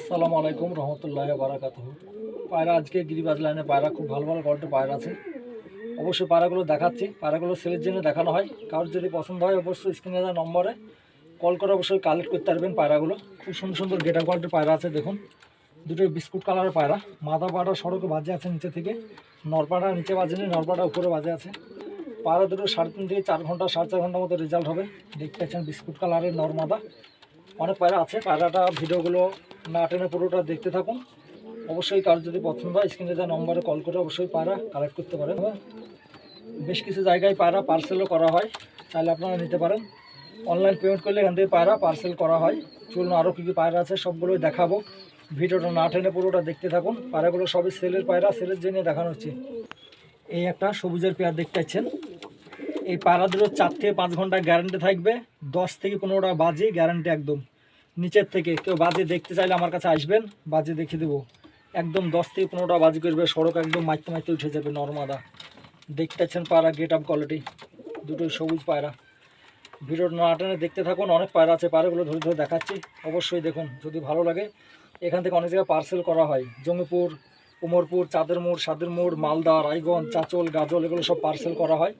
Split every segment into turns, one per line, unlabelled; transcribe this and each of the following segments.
আসসালামু আলাইকুম রহমতুল্লাহ বারাকাত পায়রা আজকে গিরিবাজ লাইনে পায়রা, খুব ভালো ভালো কোয়ালিটির পায়রা আছে। অবশ্যই পায়রাগুলো দেখাচ্ছি। পায়রাগুলো সেলের জন্য দেখানো হয়। কারোর যদি পছন্দ হয়, অবশ্যই স্ক্রিনে দেওয়া নম্বরে কল করে অবশ্যই কালেক্ট করতে পারবেন পায়রাগুলো। খুব সুন্দর সুন্দর গেটা কোয়ালিটির পায়রা আছে, দেখুন। দুটো বিস্কুট কালারের পায়রা। মাথা পাড়া সড়কে বাজে আছে নিচে থেকে। নরপাড়া নিচে বাজেনি নরপাড়া উপরে বাজে আছে। পায়রা দুটো সাড়ে তিন থেকে চার ঘণ্টা, সাড়ে চার ঘণ্টার মতো রেজাল্ট হবে। দেখতে পাচ্ছেন বিস্কুট কালারের নর্মাদা অনেক পায়রা আছে। পায়রাটা ভিডিওগুলো না টেনে পুরোটা দেখতে থাকুন। অবশ্যই কার যদি পছন্দ হয় স্ক্রিনে যা নম্বরে কল করে অবশ্যই পায়রা কালেক্ট করতে পারেন। বেশ কিছু জায়গায় পায়রা পার্সেলও করা হয়, চাইলে আপনারা নিতে পারেন। অনলাইন পেমেন্ট করলে এখান থেকে পায়রা পার্সেল করা হয়। চলুন আরও কী কী পায়রা আছে সবগুলোই দেখাবো। ভিডিওটা না টেনে পুরোটা দেখতে থাকুন। পায়রাগুলো সবই সেলের পায়রা সেলের জন্য দেখানো হচ্ছে। এই একটা সবুজের পেয়ার দেখতে পাচ্ছেন। এই পায়রাগুলো চার থেকে পাঁচ ঘণ্টা গ্যারান্টি থাকবে। দশ থেকে পনেরোটা বাজে গ্যারান্টি একদম। নিচের থেকে। কেউ বাজে দেখতে চাইলে আমার কাছে আসবেন, বাজে দেখে দেবো। একদম দশ থেকে পনেরোটা বাজি করবে, সড়ক একদম মাইতে মাইতে উঠে যাবে, নর্মাদা। দেখতে পাচ্ছেন পায়রা গেট আপ কোয়ালিটি দুটোই সবুজ পায়রা। ভিডিও না টেনে দেখতে থাকুন, অনেক পায়রা আছে, পায়রাগুলো ধরে ধরে দেখাচ্ছি। অবশ্যই দেখুন, যদি ভালো লাগে। এখান থেকে অনেক জায়গায় পার্সেল করা হয়। জমিপুর উমরপুর চাঁদের মোড় সাদের মোড় মালদা, রায়গঞ্জ, চাচল, গাজল, এগুলো সব পার্সেল করা হয়।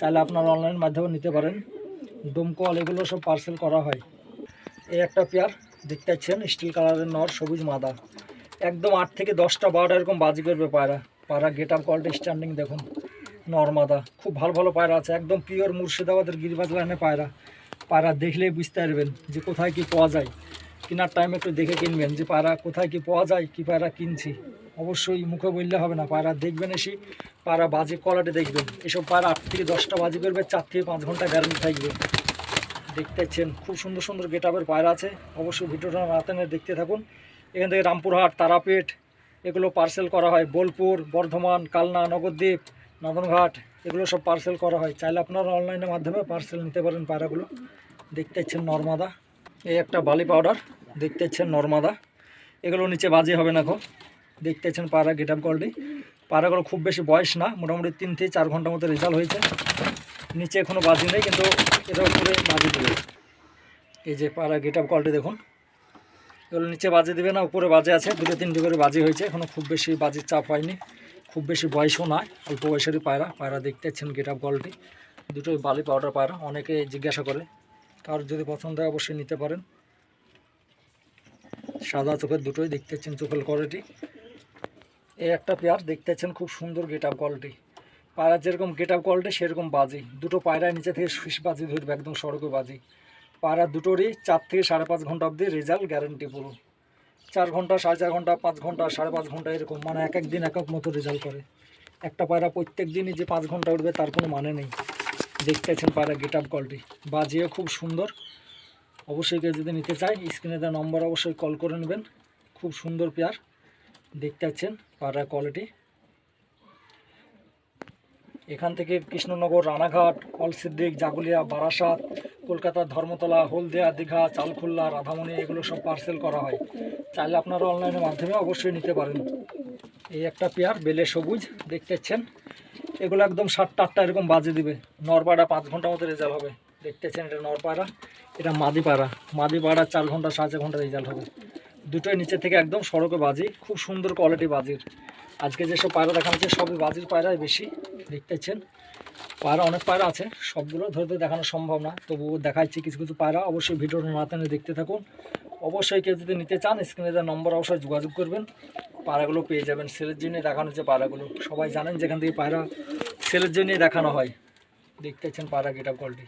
চাইলে আপনারা অনলাইন মাধ্যমে নিতে পারেন। ডোমকল, এগুলো সব পার্সেল করা হয়। এই একটা পেয়ার দেখতে পাচ্ছেন স্টিল কালারের নর, সবুজ মাদা। একদম আট থেকে দশটা বারোটা এরকম বাজি করবে পায়রা। পায়রা গেট আপ কোয়ালিটি স্ট্যান্ডিং দেখুন নর্মাদা খুব ভালো ভালো পায়রা আছে, একদম পিওর মুর্শিদাবাদের গিরিবাজ লাইনে পায়রা। পায়রা দেখলেই বুঝতে পারবেন যে কোথায় কি পাওয়া যায়। কেনার টাইম একটু দেখে কিনবেন যে পায়রা কোথায় কি পাওয়া যায়, কি পায়রা কিনছি। অবশ্যই মুখে বললে হবে না, পায়রা দেখবেন এসে, পায়রা বাজি কোয়ালিটি দেখবেন। এসব পায়রা আট থেকে দশটা বাজি করবে, চার থেকে পাঁচ ঘণ্টা গ্যারান্টি থাকবে। দেখতে পাচ্ছেন, খুব সুন্দর সুন্দর গেট আপের পায়রা আছে। অবশ্যই ভিডিওটা রাতে দেখতে থাকুন। এখান থেকে রামপুরহাট, তারাপীঠ, এগুলো পার্সেল করা হয়। বোলপুর, বর্ধমান, কালনা নগরদ্বীপ নদনঘাট, এগুলো সব পার্সেল করা হয়। চাইলে আপনারা অনলাইনের মাধ্যমে পার্সেল নিতে পারেন পায়রাগুলো। দেখতে পাচ্ছেন নর্মাদা। এই একটা বালি পাউডার দেখতে পাচ্ছেন নর্মাদা। এগুলো নিচে বাজে হবে না এখন। পাচ্ছেন পায়রা গেট আপ কোয়ালিটি পায়রাগুলো খুব বেশি বয়স না। মোটামুটি তিন থেকে চার ঘণ্টার মতো রেজাল্ট হয়েছে। নিচে এখনও বাজি নেই, কিন্তু এটা উপরে বাজি দেবে এই যে পায়রা গেট আপ কলটি দেখুন। এগুলো নিচে বাজে দেবে না, উপরে বাজে আছে। দুটো তিনটে করে বাজি হয়েছে। এখনও খুব বেশি বাজির চাপ হয়নি। খুব বেশি বয়সও নয়, অল্প বয়সেরই পায়রা। পায়রা দেখতে পাচ্ছেন গেট আপ কলটি দুটোই বালি পাউডার পায়রা, অনেকে জিজ্ঞাসা করে। কারোর যদি পছন্দ হয় অবশ্যই নিতে পারেন। সাদা চোখের দুটোই দেখতে পাচ্ছেন, চোখের কোয়ালিটি এই একটা পেয়ার দেখতে পাচ্ছেন, খুব সুন্দর গেট আপ কোয়ালিটি পায়রার যেরকম গেট আপ কোয়ালিটি সেরকম বাজি। দুটো পায়রায় নিচে থেকে শীষ বাজি ধরবে, একদম সড়কে বাজি। পায়রা দুটোরই চার থেকে সাড়ে পাঁচ ঘণ্টা অবধি রেজাল্ট গ্যারেন্টি পুরো। চার ঘণ্টা, সাড়ে চার ঘণ্টা, পাঁচ ঘণ্টা, সাড়ে পাঁচ ঘণ্টা এরকম মানে এক এক দিন, এক এক মতো রেজাল্ট করে। একটা পায়রা প্রত্যেক দিনই যে পাঁচ ঘণ্টা উঠবে, তার কোনো মানে নেই। দেখতে পাচ্ছেন পায়রা গেট আপ কোয়ালিটি বাজিও খুব সুন্দর। অবশ্যই কেউ যদি নিতে চায় স্ক্রিনে দেওয়া নম্বর অবশ্যই কল করে নেবেন। খুব সুন্দর পেয়ার দেখতে পাচ্ছেন পায়রা কোয়ালিটি এখান থেকে কৃষ্ণনগর, রানাঘাট, কলসিদ্দিক, জাগুলিয়া, বারাসাত কলকাতার ধর্মতলা, হলদিয়া, দীঘা, চালখুল্লা, রাধামণি, এগুলো সব পার্সেল করা হয়। চাইলে আপনারা অনলাইনের মাধ্যমে অবশ্যই নিতে পারেন। এই একটা পেয়ার, বেলে সবুজ দেখতেছেন এগুলো একদম সাতটা আটটা এরকম বাজে দিবে। নরপাড়া পাঁচ ঘণ্টার মতো রেজাল্ট হবে। দেখতেছেন এটা নরপাড়া, এটা মাদি পাড়া মাদি পাড়া চার ঘণ্টা সাড়ে ঘণ্টা রেজাল্ট হবে। দুটোই নিচে থেকে একদম সড়কে বাজি, খুব সুন্দর কোয়ালিটি বাজির। আজকে যেসব পায়রা দেখানো হচ্ছে, সবই বাজির পায়রাই বেশি, দেখতেছেন। পায়রা অনেক পায়রা আছে, সবগুলো ধরে ধরে দেখানো সম্ভব না, তবুও দেখাচ্ছি কিছু কিছু পায়রা, অবশ্যই না টেনে দেখতে থাকুন। অবশ্যই কেউ যদি নিতে চান স্ক্রিনে দেওয়ার নম্বর অবশ্যই যোগাযোগ করবেন। পায়রাগুলো পেয়ে যাবেন সেলের জন্য দেখানো হচ্ছে পায়রাগুলো। সবাই জানেন যেখান থেকে পায়রা সেলের জন্যই দেখানো হয়। দেখতে পাচ্ছেন পায়রা গেটা কোয়ালিটি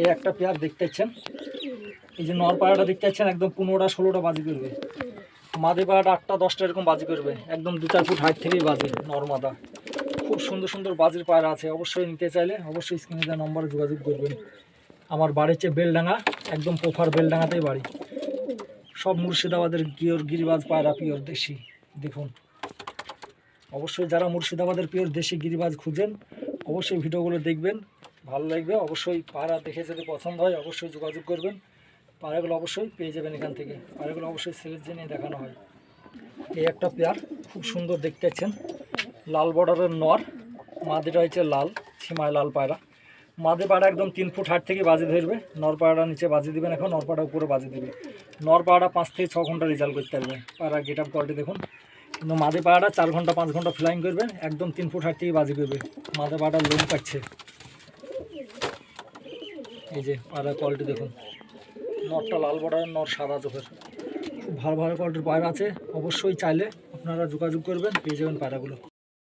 এই একটা পেয়ার দেখতে পাচ্ছেন এই যে নর পায়রাটা দেখতে পাচ্ছেন, একদম পনেরোটা, ষোলোটা বাজি করবে। মাদি পায়রাটা আটটা, দশটা এরকম বাজি করবে। একদম দু চার ফুট হাইট থেকেই বাজে নর্মাদা খুব সুন্দর সুন্দর বাজির পায়রা আছে। অবশ্যই নিতে চাইলে অবশ্যই স্ক্রিনে দেওয়া নম্বরে যোগাযোগ করবেন। আমার বাড়ির চেয়ে বেলডাঙ্গা, একদম পোফার বেলডাঙ্গাতেই বাড়ি। সব মুর্শিদাবাদের গিওর গিরিবাজ পায়রা পিওর দেশি। দেখুন। অবশ্যই যারা মুর্শিদাবাদের পিওর দেশি গিরিবাজ খুঁজেন, অবশ্যই ভিডিওগুলো দেখবেন। ভালো লাগবে। অবশ্যই পায়রা দেখে যদি পছন্দ হয়, অবশ্যই যোগাযোগ করবেন। পায়রাগুলো অবশ্যই পেয়ে যাবেন এখান থেকে। পায়রাগুলো অবশ্যই সেলের জন্যই দেখানো হয়। এই একটা পেয়ার, খুব সুন্দর দেখতে লাল বর্ডারের নর, মাদিটা হচ্ছে লাল, সীমায় লাল পায়রা। মাদে পাড়া একদম তিন ফুট হাট থেকে বাজি ধরবে। নর পাড়া নিচে বাজি দিবেন এখন, নর পাড়া উপরে বাজি দেবে। নর পাড়াটা পাঁচ থেকে ছ ঘণ্টা রেজাল্ট করতে পারবে। পাড়া গেট আপ কোয়ালিটি দেখুন। কিন্তু মাদে পাড়াটা চার ঘণ্টা, পাঁচ ঘণ্টা ফ্লাইং করবে, একদম তিন ফুট হাট থেকে বাজি করবে। মাদে পাড়াটা লোম কাটছে। এই যে পাড়া কোয়ালিটি দেখুন। নরটা লাল বর্ডার নর সাদা চোখের। খুব ভালো ভালো কোয়ালিটির পায়রা আছে। অবশ্যই চাইলে আপনারা যোগাযোগ করবেন, পেয়ে যাবেন পায়রাগুলো।